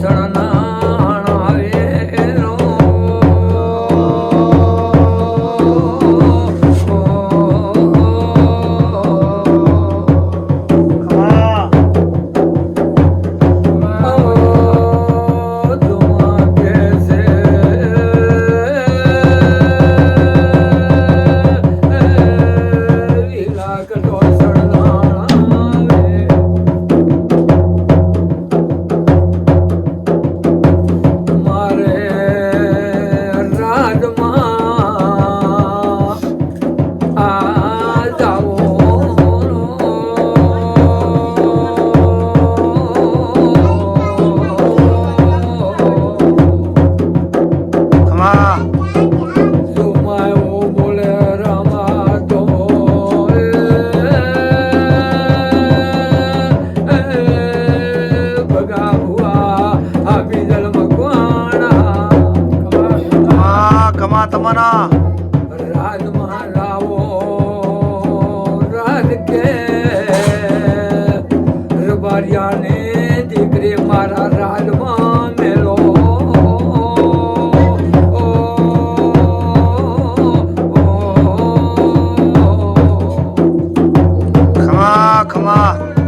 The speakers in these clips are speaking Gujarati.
ಶರಣ આત્માના રાગમાં રાવો રાગ કે રબારિયાને દીકરી મારા રાગમાં મેલો. ખમા ખમા.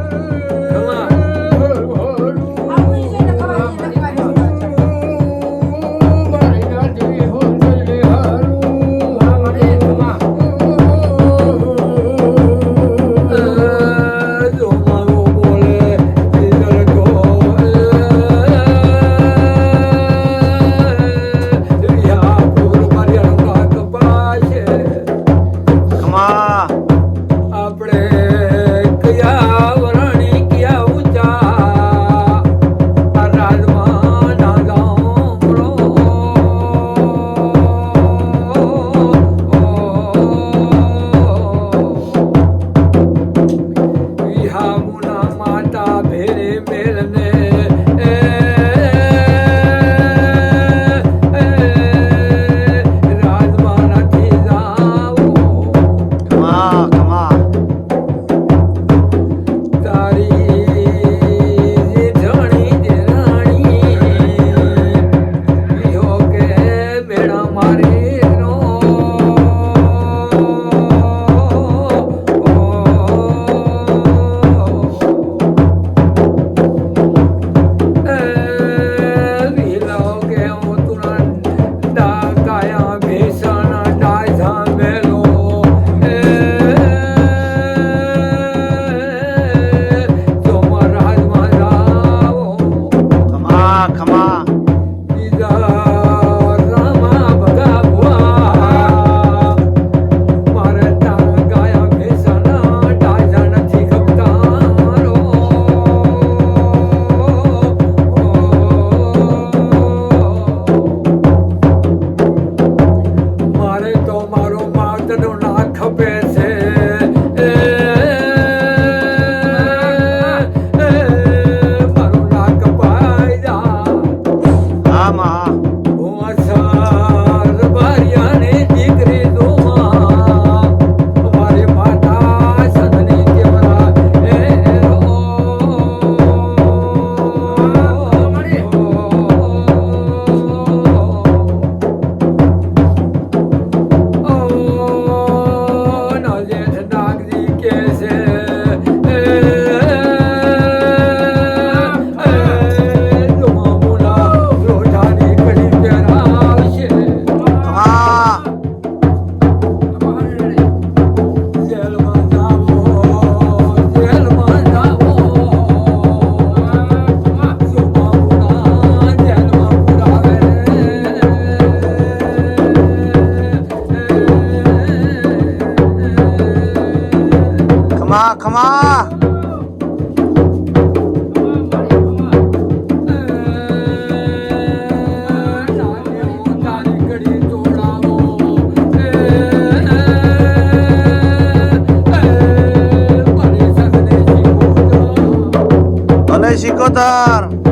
Avatar!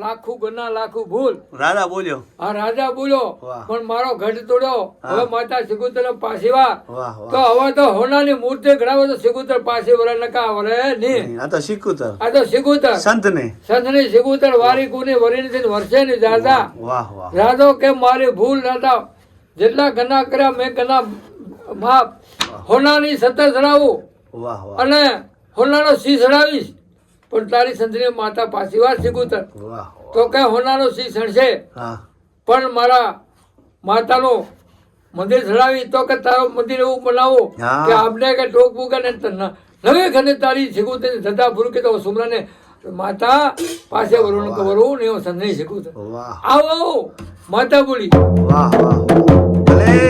લાખું ગના લાખો ભૂલ. રાજા બોલ્યો. આ રાજા બોલ્યો પણ મારો ઘટ તોડ્યો હવે માતા સિગુતર પાછી વા. તો હવે તો હોનાની મૂર્તિ ઘડાવો તો સિગુતર પાછી વરે નકા વરે નહીં આ તો શીખુતર આ તો સિગુતર સંત ને સંતની સિગુતર વારી કુની વરીની થઈને વર્ષે ને દાદા વાહ વાહ રાધો કે મારી ભૂલ રાધા જેટલા ગના કર્યા મેં ગના માપ હોનાની સત્તર ચડાવું અને હોનાનો સી ચડાવીશ પણ તારી સંતની માતા પાછી વાર સિગુતર તો કે હોનારો સી સણશે પણ મારા માતાનો મંદિર ચડાવી તો કે તારું મંદિર એવું બનાવો કે આપને કે ટોક બુકે ને નવે ખને તારી સિગુતર ધંધા ભૂલ કે તો સુમરાને. માતા પાસે વરુણ કે ને સંધની સિગુતર આવો માતા બોલી. વાહ વાહ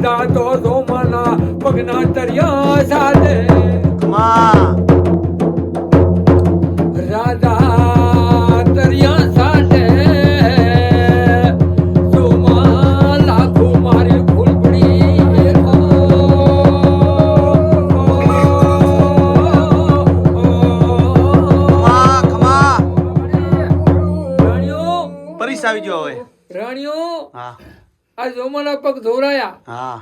રાધા તો સોમના પગના તરિયા સાથે આ જોમાના પગ ધોરાયા. હા.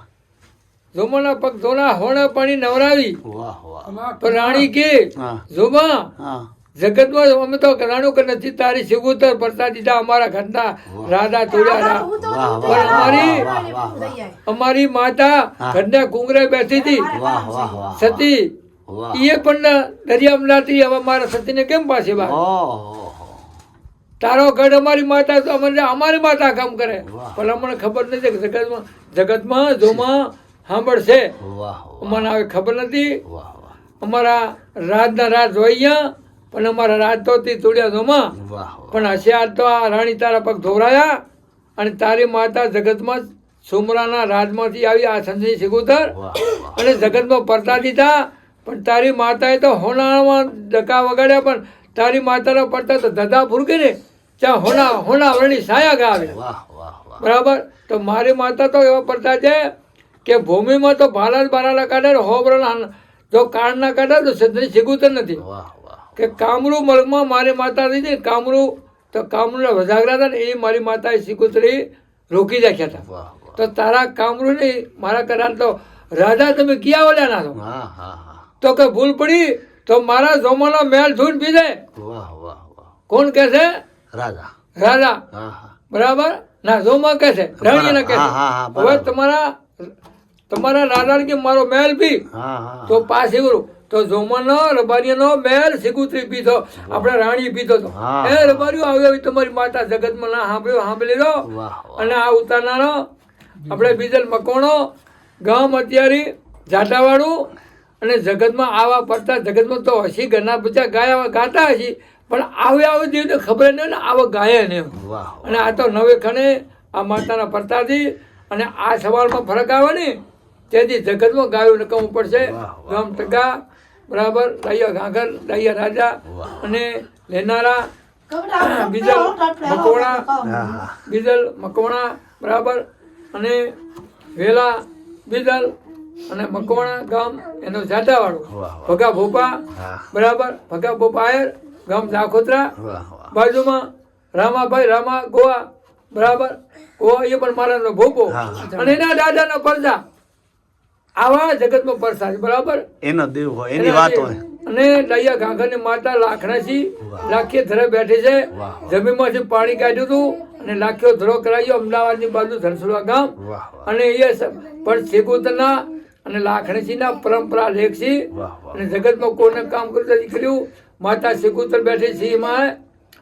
જોમાના પગ ધોરા હોણા પાણી નવરાવી. વાહ વાહ. પણ રાણી કે હા. જોમા હા. જગતમાં અમે તો રાણું કે નથી તારી સિગુતર પડતા દીધા અમારા ઘરના રાધા તોડ્યા વાહ પણ વાહ અમારી વાહ વાહ વાહ. અમારી માતા. ઘરના કુંગરે બેઠી હતી. વાહ વાહ વાહ સતી એ પણ દરિયામાં નાતી હવે મારા સતીને કેમ પાસે બા તારો ગઢ અમારી માતા તો અમને અમારી માતા કામ કરે. પણ અમને ખબર નથી કે જગતમાં જગતમાં જોમાં સાંભળશે. અમને હવે ખબર નથી. અમારા રાજના રાજ હોય ગયા પણ અમારા રાજ તો તે તોડ્યા જોમાં. પણ હશે આજ તો આ રાણી તારા પગ ધોવરાયા અને તારી માતા જગતમાં સુમરાના રાજમાંથી આવી આ સંજય સિગુતર અને જગતમાં પરતા દીધા. પણ તારી માતાએ તો હોનામાં ડકા વગાડ્યા પણ તારી માતાના પડતા તો ધધા ભૂરગે ને ત્યાં હોના હોના વરણી સાયા ગાવે. વાહ વાહ વાહ. બરાબર? તો મારી માતા તો એવા પડતા છે કે ભૂમિમાં તો ભાલા જ બારાલા કાઢે હોબરાના જો કાળ ના કાઢે તો સંજય સિગુતર નથી. વાહ વાહ. કે કામરૂ મર્ગમાં મારી માતા હતી ને કામરૂ તો કામરૂના વધાગરા હતા ને એ મારી માતાએ સિકુતરી રોકી રાખ્યા હતા. તો તારા કામરૂ નહીં મારા કરાર તો રાજા તમે ક્યાં ઓલ્યા ના છો? હા હા હા. તો કે ભૂલ પડી તો મારા જોમાનો મેલ ધૂન પીધે વાહ વાહ વાહ. કોણ કે છે? રાજા. રાજા. બરાબર? ના જોમા કે છે. રાણીને કે હા, હા, હા, છે હવે તમારા તમારા રાજા કે મારો મહેલ પી. તો પાછી ગુરુ તો જોમાનો રબારીનો મેલ સિકુત્રી પીધો. આપણે રાણી પીધો તો. એ રબારીઓ આવી આવી તમારી માતા જગતમાં ના સાંભળ્યો સાંભળી લો. અને આ ઉતારનારો આપણે બીજલ મકોણો ગામ અત્યારે જાટાવાળું અને જગતમાં આવા પડતા જગતમાં તો હસી ઘરના બધા ગાયા ગાતા હશી પણ આવે આવે દેવને ખબર નહીં ને આવા ગાયા ને. અને આ તો નવે ખણે આ માતાના પડતાથી અને આ સવાલમાં ફરક આવે ને તેથી જગતમાં ગાયું નકમવું પડશે. ગામ ટકા બરાબર ડાયા ઘાઘર ડાયા રાજા અને લેનારા બીજલ હા. બીજલ મકવાણા બરાબર અને વેલા બીજલ અને મકવાણા ગામ એનો જાટાવાળો. ભગા ભોપા બરાબર? ભગા ભોપા આયર ગામ જાખોત્રા બાજુમાં રામાભાઈ રામા ગોવા બરાબર? ગોવા એ પણ મારાનો ભોપો. અને એના દાદાનો પરદા આવા જગતમાં પરસા છે બરાબર? એનો દેવ હોય એની વાત હોય. અને ડાયા ઘાઘરની માતા લાખણાસી લાખીએ ધરે બેઠી છે. જમીનમાંથી પાણી કાઢ્યું હતું અને લાખીઓ ધરો કરાયો અમદાવાદની બાજુ ધનસુરા ગામ. અને એ પણ શેકોતરના અને લાખણીસીના પરંપરા લેખ છે અને જગતમાં કોને કામ કરતા દીકરીઓ માતા શેકોતર બેઠી છે એમાં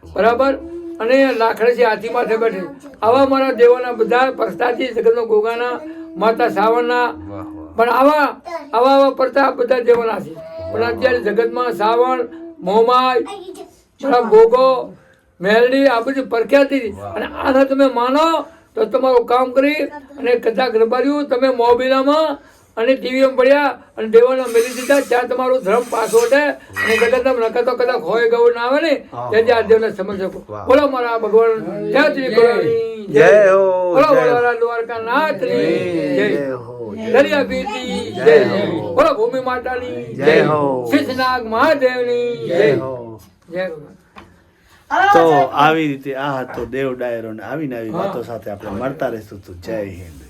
બરાબર? અને લાખણસી હાથી માથે બેઠી આવા મારા દેવોના બધા પ્રસ્તાથી જગતમાં ગોગાના માતા સાવણના પણ આવા આવા આવા પડતા બધા દેવાના છે. પણ અત્યારે જગતમાં સાવણ મોમાય ગોગો મેલડી આ બધી પ્રખ્યાતિ. અને આના તમે માનો તો તમારું કામ કરી અને કદાચ રબાર્યું તમે મોબીલામાં અને ટીવીમાં પડ્યા અને દેવાના મેલી દીધા ત્યાં તમારો ધર્મ પાછો હટે અને જગતના નકર તો કદાચ હોય ગવું ના આવે ને ત્યાં આ દેવને સમજ શકો બોલો મારા ભગવાન જય શ્રી કૃષ્ણ. જય હો, બોલો બોલો મારા દ્વારકાનાથની જય જય. હો દરિયા પીરની જય હો. બોલો ભૂમિ માતાની. જય હો. શીશનાગ મહાદેવની. જય જય. હો. જય તો આવી રીતે આ હતો દેવ ડાયરો ને આવીને આવી વાતો સાથે આપણે મળતા રહીશું તો જય હિન્દ.